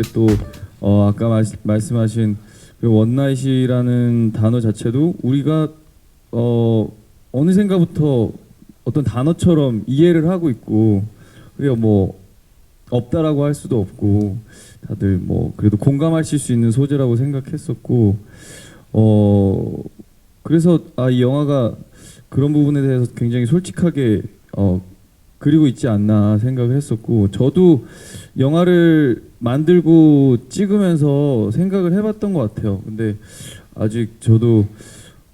이게 또 어, 아까 말, 말씀하신 그 원나잇이라는 단어 자체도 우리가 어, 어느샌가부터 어떤 단어처럼 이해를 하고 있고 그게 뭐 없다라고 할 수도 없고 다들 뭐 그래도 공감하실 수 있는 소재라고 생각했었고 어 그래서 아 이 영화가 그런 부분에 대해서 굉장히 솔직하게 어 그리고 있지 않나 생각을 했었고 저도 영화를 만들고 찍으면서 생각을 해봤던 것 같아요. 근데 아직 저도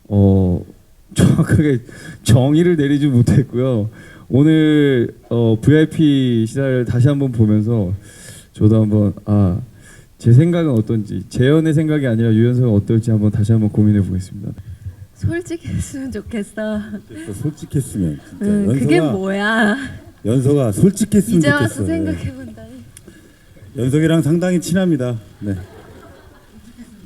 어 정확하게 정의를 내리지 못했고요. 오늘 어 VIP 시사를 다시 한번 보면서 저도 한번 아 제 생각은 어떤지 재현의 생각이 아니라 유연석은 어떨지 한번 다시 한번 고민해 보겠습니다. 솔직했으면 좋겠어. 또 솔직했으면 진짜 응, 그게 연서가 뭐야? 연서가 솔직했으면 이제 와서 좋겠어. 네. 생각해본다니. 연석이랑 상당히 친합니다. 네.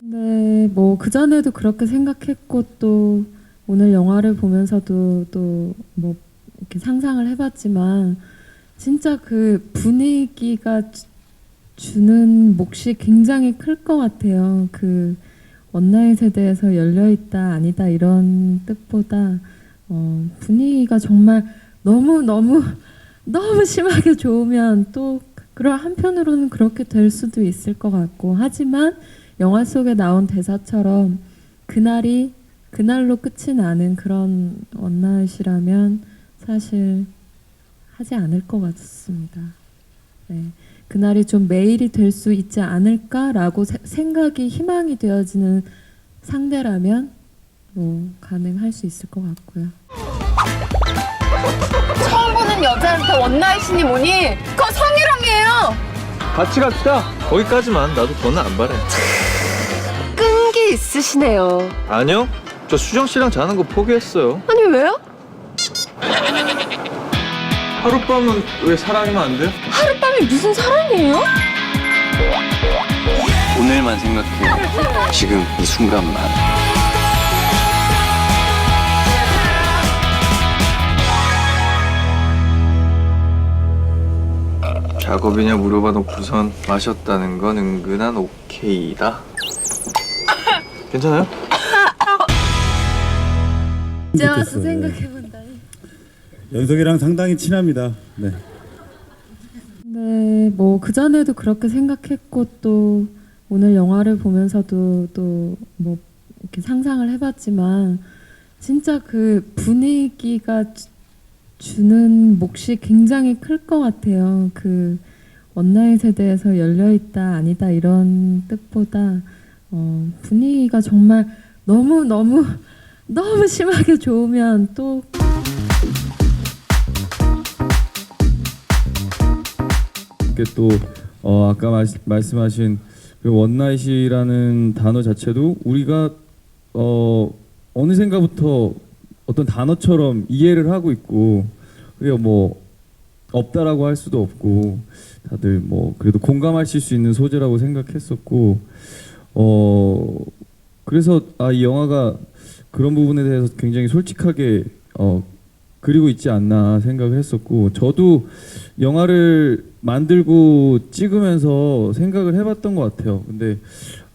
네, 뭐 그전에도 그렇게 생각했고 또 오늘 영화를 보면서도 또 뭐 이렇게 상상을 해봤지만 진짜 그 분위기가 주- 주는 몫이 굉장히 클 것 같아요. 그 원나잇에 대해서 열려 있다 아니다 이런 뜻보다 어, 분위기가 정말 너무 너무 너무 심하게 좋으면 또 그럴 한편으로는 그렇게 될 수도 있을 것 같고 하지만 영화 속에 나온 대사처럼 그날이 그날로 끝이 나는 그런 원나잇이라면 사실 하지 않을 것 같습니다. 네. 그날이 좀 매일이 될 수 있지 않을까라고 세- 생각이 희망이 되어지는 상대라면 뭐 가능할 수 있을 것 같고요. 처음 보는 여자한테 원나잇이니 뭐니? 그거 성희롱이에요. 같이 갑시다. 거기까지만. 나도 더는 안 바래. 끈기 있으시네요. 아니요. 저 수정 씨랑 자는 거 포기했어요. 아니 왜요? 하룻밤은 왜 사랑이면 안 돼요? 하룻밤이 무슨 사랑이에요? 오늘만 생각해. 지금 이 순간만. 작업이냐 물어봐놓고선 마셨다는 건 은근한 오케이다. 괜찮아요? 이제 와서 좋겠어. 네. 생각해본다니. 연석이랑 상당히 친합니다. 네. 네, 뭐 그전에도 그렇게 생각했고 또 오늘 영화를 보면서도 또 뭐 이렇게 상상을 해봤지만 진짜 그 분위기가 주- 주는 몫이 굉장히 클 것 같아요. 그 원나잇에 대해서 열려 있다 아니다 이런 뜻보다 어, 분위기가 정말 너무 너무 너무 심하게 좋으면 또 이게 또 어, 아까 말, 말씀하신 그 원나잇이라는 단어 자체도 우리가 어, 어느샌가부터 어떤 단어처럼 이해를 하고 있고 그게 뭐 없다라고 할 수도 없고 다들 뭐 그래도 공감하실 수 있는 소재라고 생각했었고 어 그래서 아 이 영화가 그런 부분에 대해서 굉장히 솔직하게 어 그리고 있지 않나 생각을 했었고 저도 영화를 만들고 찍으면서 생각을 해봤던 것 같아요. 근데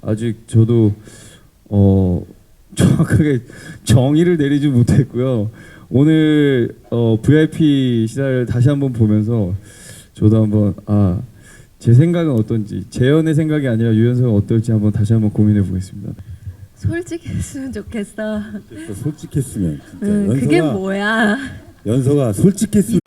아직 저도 어 정확하게 정의를 내리지 못했고요. 오늘 어 VIP 시사를 다시 한번 보면서 저도 한번 아 제 생각은 어떤지 재현의 생각이 아니라 유연석은 어떨지 한번 다시 한번 고민해 보겠습니다. 솔직했으면 좋겠어. 또 솔직했으면 진짜 응, 연서가 그게 뭐야? 연서가 솔직했으면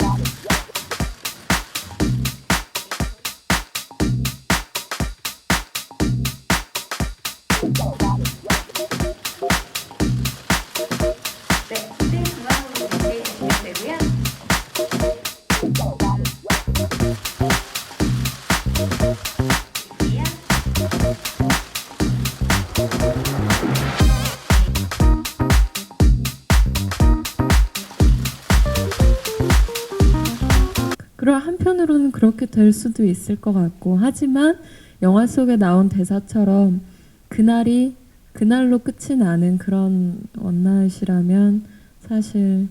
그 럴 한편으로는 그렇게 될 수도 있을 것 같고 하지만 영화 속에 나온 대사처럼 그날이 그날로 끝이 나는 그런 원나잇이라면 사실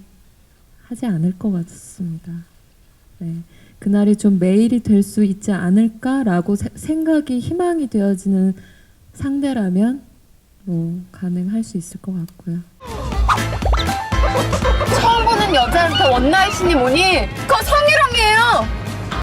하지 않을 것 같습니다. 네. 그날이 좀 매일이 될 수 있지 않을까라고 세- 생각이 희망이 되어지는 상대라면 뭐 가능할 수 있을 것 같고요. 처음 보는 여자한테 원나잇이니 뭐니? 그거 성희롱 이에요.